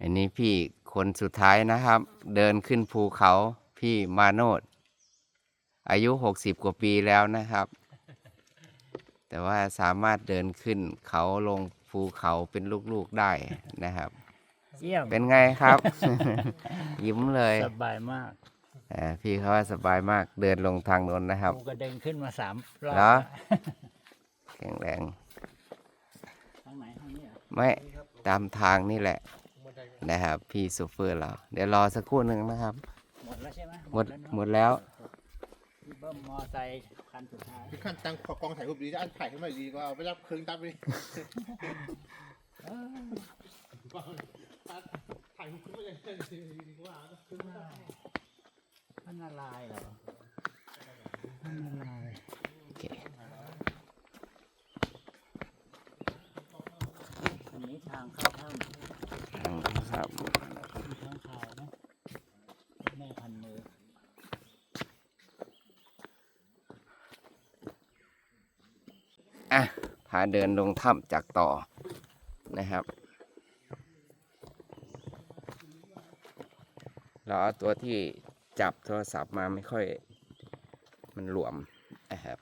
อันนี้พี่คนสุดท้ายนะครับ เดินขึ้นภูเขาพี่มาโนดอายุหกสิบกว่าปีแล้วนะครับ แต่ว่าสามารถเดินขึ้นเขาลงภูเขาเป็นลูกๆได้นะครับ เยี่ยมเป็นไงครับ ยิ้มเลยสบายมากอ่าพี่เขาว่าสบายมากเดินลงทางโน้นนะครับกูกระเด็นขึ้นมาสามรอบเหรอแล้วแข็งแรงทางไหนทางนี้เหรอไม่ตามทางนี่แหละ นะครับ พี่โซเฟอร์เรา เดี๋ยวรอสักครู่หนึ่งนะครับ หมดแล้วใช่ไหมหมดแล้วเนอะหมดแล้ว พี่เบิ้มมอไซค์คันสุดท้าย พี่ขั้นตังขอกองถ่ายรูปดีจะอันถ่ายขึ้นมาดีกว่าเอาไปรับคืนตับไปถ่ายรูปขึ้นมาอย่างนี้ดีกว่าพันนาลายเหรอพันนาลาย โอเคอันนี้ทางเข้าถ้ำทาง ครับมีทางขานะแม่พันมืออะพาเดินลงถ้ำจากต่อนะครับ เราเอาตัวที่จับโทรศัพท์มาไม่ค่อยมันหลวมนะครับ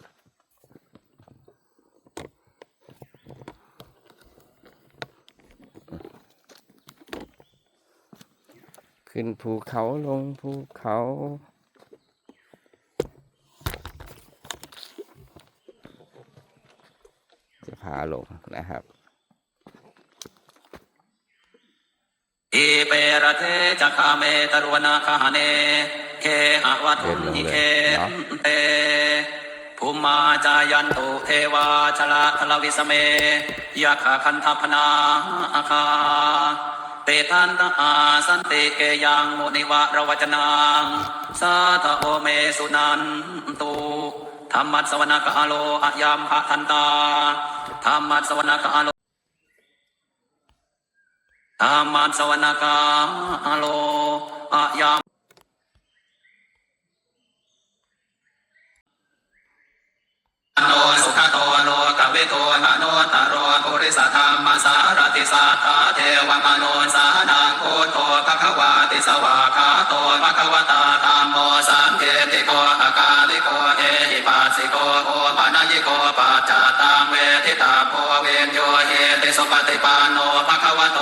ขึ้นภูเขาลงภูเขา จะพาลงนะครับ อีเปรเทจักขาเมตรวนาคาเน เคหะวัตุนิเคเตภูมาจายันตุเทวาชลาทลวิสเมยะขาคันทัพนาอาคา เตทันตอาสันติเกยังมุนิวะระวจนังสาธโอเมสุนันตุธรรมัสวนกาโลอะยามภะทันตาธรรมัสวนกาโลธรรมัสวนกาโลอะยามโนสุขโตโลกเวโตนะโนตโรปุริสธรรมสารติสัทธาเทวมโน ติสวาคาโตภควตาธรรมโมสังเกติโกอากาลิโกเอหิปัสสิโกโอปะนยิโกปัจจตังเวทิตาโพเวนโยเหติสุปฏิปันโนภควโต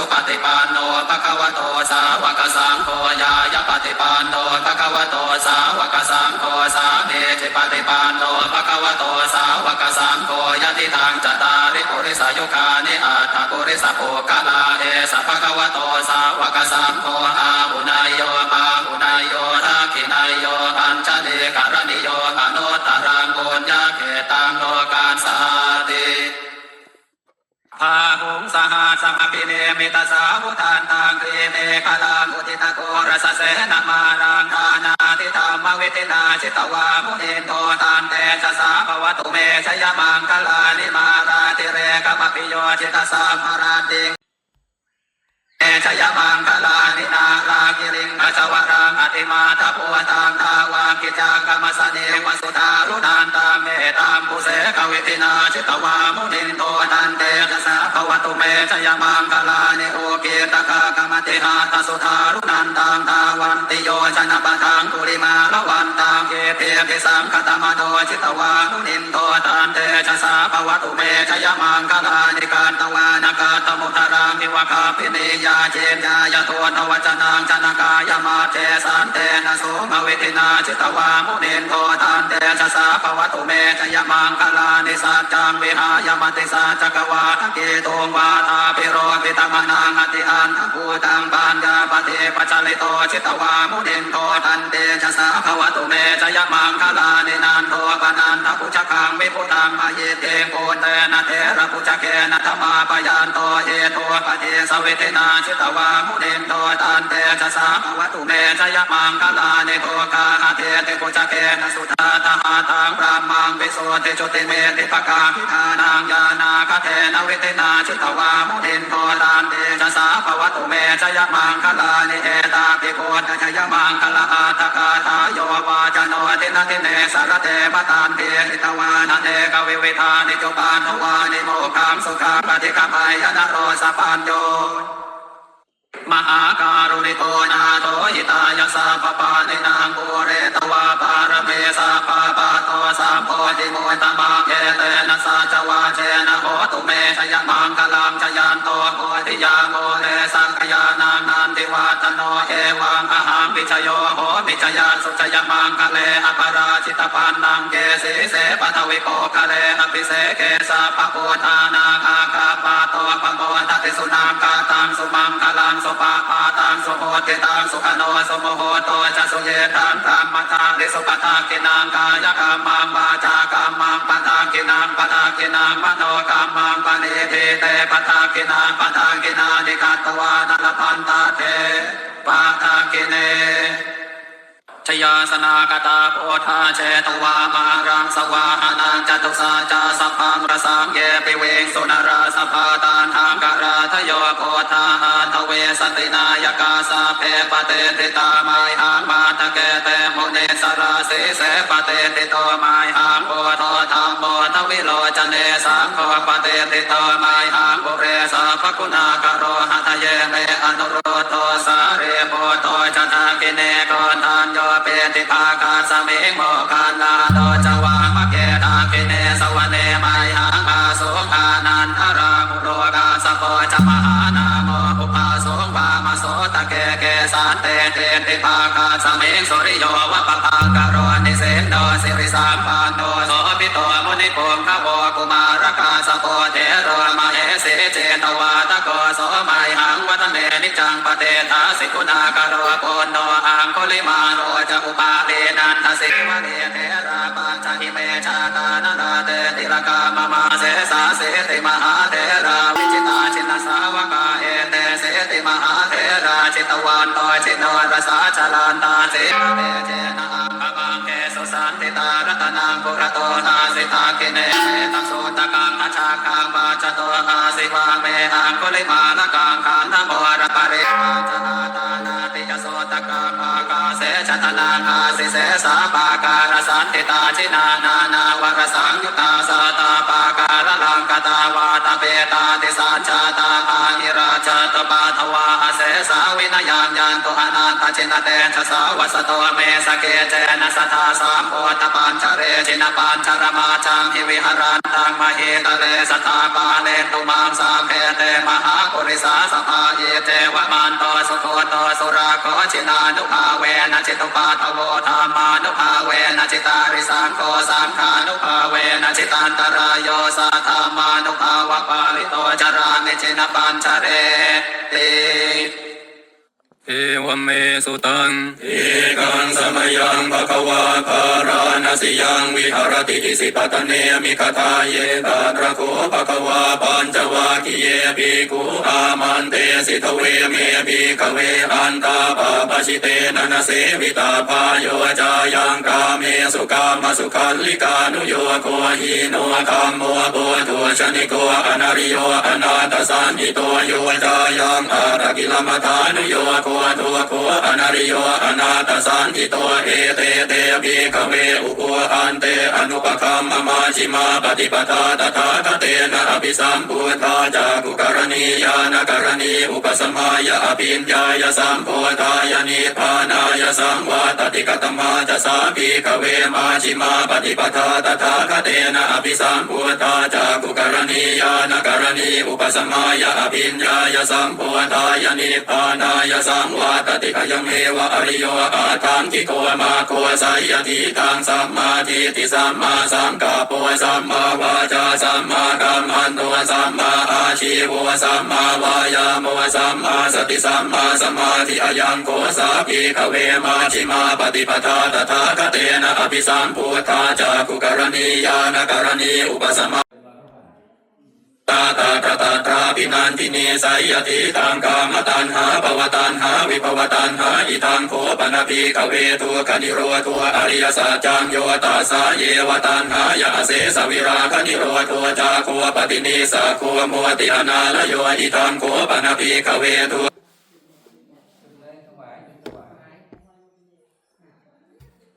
ชุปฏิปันโนภะคะวะโตสาวกสังโฆยายปฏิปันโนภะคะวะโตสาวกสังโฆสาเนจิปฏิปันโนภะคะวะโตสาวกสังโฆยะติทางจตาริปุริสายุคานิอัตถปุริสโภคลาเอสภะคะวะโตสาวกสังโฆอาหุนายโยปาหุนายโยทักขินายโยปัญจเดการณิโยอนุตตรังโกญญาเขตังโลกาสาติภาหุ ปิเนมิตาสาวุทานตังเกเนคาลังอุติตะโกรสเสนามารังทานาติธรรมเวทินาจิตวามุนินโตตานเตชะสาภวตุเมชยมังคลานิมาราติเรกมปิโยจิตสามาราติงเอชยมังคลานินารากิริงอาชวรังอติมาทะพุตังทาวากิจากรรมสเนวสุตารุนา กวิตินาชิตวามุนินโตตันเตชะสาภวตุเมชยมังคลานิโอเกตกากรรมติหาตสุทารุนันตังทาวันติโยชนะปะทังกุริมาละวันตังเกเตปิสังคตมโนชิตวามุนินโตตันเตชะสาภวตุเมชยมังคลานิการตวานากาตมุตรังนิวคาปิเนยาเจนยายโตนวจนังจนกายมาเจสันเตนะโสมเวทินาจิตวามุนินโตตันเตชะสาภวตุเมชยมังคลานิสัจจังวิหายมติสาจักวาทเกโตวาทาปิโรปิตมนังอติอันทภูตังปัญญาปเทปจลิโตจิตวามุนินโตตันเตชะสาภวตุเมชยมังคลานินันโตปนันทพุชคังวิพุตังมเยเตโกเตนะเทระพุชเกนะธรรมาปยันโตเอโตปเทสเวเทนาจิตวามุนินโตตั นเตชะสาภวตุเมชยมังคลานิโตกาหเทเตพุชเกนสุตาตหาตังพระมังวิโสติจุติเมติปกาพิธานังยานาคเทนะเวเทนาจิตวามุนินโตตันเตชะสาภวตุเมชยมังคลานิเอตาปิโกตชยมังคลาอาตกาทายโยวาจโนตินะติเนสารเตปตันเตหิตวานะเตกวิวิธานิจุปานวานิโมขังสุขาปฏิกามายนโรสปัญโย มหาการุณิโกนาโตหิตายาสาปปานินางปุเรตวาปารเมสาปาปาโตสามโพธิโมตตมังเกเตนะสาจวาเชนะโหตุเมชยมังคลังชยันโตโพธิยาโมเรสังขยานางนันติวาตโนเอวังอหังปิชโยโหปิชยานสุชยมังคะเลอปราชิตปันนังเกสีเสปทวิโกคะเลอภิเสเกสาปโพธานาคาคาปาโต ติสุนามกาตังสุมังคลังสุปาปาตังสุโหติตังสุขโนสุโมโหโตจะสุเยตังธรรมตังริสุปตากินังกายกรรมังวาจากรรมังปตากินังปตากินังมโนกรรมังปณิทิเตปตากินังปตากินานิกัตวานลพันตาเตปตากิเน ชยาสนากตาโพธาเชตวามารังสวาหานังจตุสาจาสัพพังระสังเยปิเวงสุนราสภาตานทางกราทโยโพธาหาทเวสตินายกาสาเพปเตติตามายหังมาตะเกเตโมเนสราสีเสปเตติโตมายหังโพธธรรมโมทวิโลจเนสังโฆปเตติโตมายหังบุเรสาภกุณากโรหัตเยเมอนุโรโตสาเรโพโตจตากิเน คาสมิงโมคานาโตจวามะเกตากิเนสวเนมายหังมาสุขานันทรามุโรกาสโพจมหานาโมอุปาสุงวามาโสตะเกเกสันเตเตติภาคาสมงสุริโยวัปะปะกโรนิเสนโดสิริสามปานโดโสปิโตมุนิโกมขโวกุมารกาสโพเทโรมาเหสีเจตวาตะโกโสมัยหังวัตเมนิจังปเตทาสิกุณากโรโกนโนอังคุลิมาโรจะอุปา เสิวะเนเทราปัญจหิเมชาตานาราเตติลกามมาเสสาเสติมหาเทราวิจิตาชินสาวกาเอเตเสติมหาเทราจิตวันโตจินโนรสาจลันตาเสเตเจนะอังคมังเกสุสันติตารัตนังปุระโตนาสิตาคิเนเมตังโสตกังทัชากังปาจโตอาสิวาเมอังคุลิมาลกังขันโม ชตนาคาสิเสสาปาการสันติตาชินานา นาวรสังยุตาสาตาปากา รลังกตาวาตเปตาติสานชาตาภาหิราชตปาทวาเสสาวินยามยันตุอนันตชินเตชสาวัสโตเมสเกเจนะสัทธาสามโพธปัญชเรชินปัญชรมาจังทิวิหารันตังมหิตเลสตาปาเลตุมามสาเพเตมหาปุริสาสภาเยเตวมันโตสุโคโตสุราโคชินานุภาเวนะจิตุปาทโวธรรมานุภาเวนะจิตาริสังโฆสังขานุภาเวนะจิตันตรายโยสัทธามานุภาวะปาลิโตจารามิจินปัญชเรติ เอวเมสุตังเอกังสมยังภะควาคารานาสิยังวิหารติอิสิปตเนมิคทาเยตาตระโคภะควาปัญจวาคิเยปิกุอามันเตสิทเวเมปิขเวอันตาปาปชิเตนะนเสวิตาพาโยจายังกาเมสุกามสุขันลิกานุโยโคหิโนคัมโมโบตุชนิโกอนาริโยอนาตสันิโตโยจายังอารกิลมทานุโยโคตัวโคอนาริโยอนาตสันติโตเอเตเตปิกเวอุโกอันเตอนุปคัมมมาชิมาปฏิปทาตถาคเตนะอภิสัมพุทธาจากุก ณียานกรณีอุปสมายอภิญญายสัมโพธายนิพานายสังวาตติกตมาจะสาปีกเวมาชิมาปฏิปทาตถาคเตนะอภิสัมพุทธาจากุกรณียานกรณีอุปสมายอภิญญายสัมโพธายนิพานายสังวาตติกยังเมวะอริโยอาทังกิโกมาโคสายติตังสัมมาทิฏฐิสัมมาสังกปปสัมมาวาจาสัมมากัมมันโตสัมมาอาชีวสัมมาวายาโมสัมมาสติสัมมาสมาธิอายังโคสาปีขเวมาชิมาปฏิปทาตถาคเตนะอภิสัมพุทธาจากุกรณียานกรณีอุปสมมา ตาตาตาตาตาปินันทิเนสายติตังกามตันหาภวตันหาวิภวตันหาอิตังโคปนปีกเวตัวคณิโรตัวอริยสัจจังโยตาสาเยวตันหายาเสสวิราคณิโรตัวจาโคปติเนสะโคโมติอนาลโยอิตังโคปนปีกเวตัว